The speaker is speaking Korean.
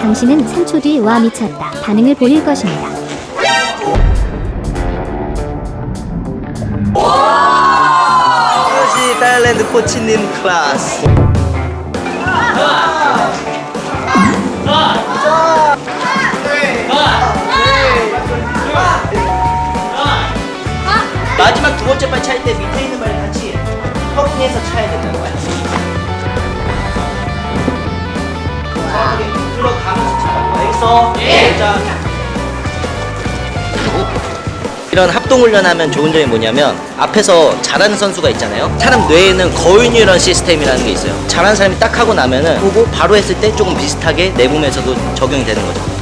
당신은 3초 뒤 와 미쳤다 반응을 보일 것입니다. 이것이 타일랜드 코치님 클래스. 마지막 두 번째 발찰때 밑에 있는 발 같이 허공에서 차야 된다는 거야. 알겠어? 예. 자. 이런 합동훈련하면 좋은 점이 뭐냐면 앞에서 잘하는 선수가 있잖아요 사람 뇌에는 거인유런 시스템이라는 게 있어요 잘하는 사람이 딱 하고 나면은 보고 바로 했을 때 조금 비슷하게 내 몸에서도 적용이 되는 거죠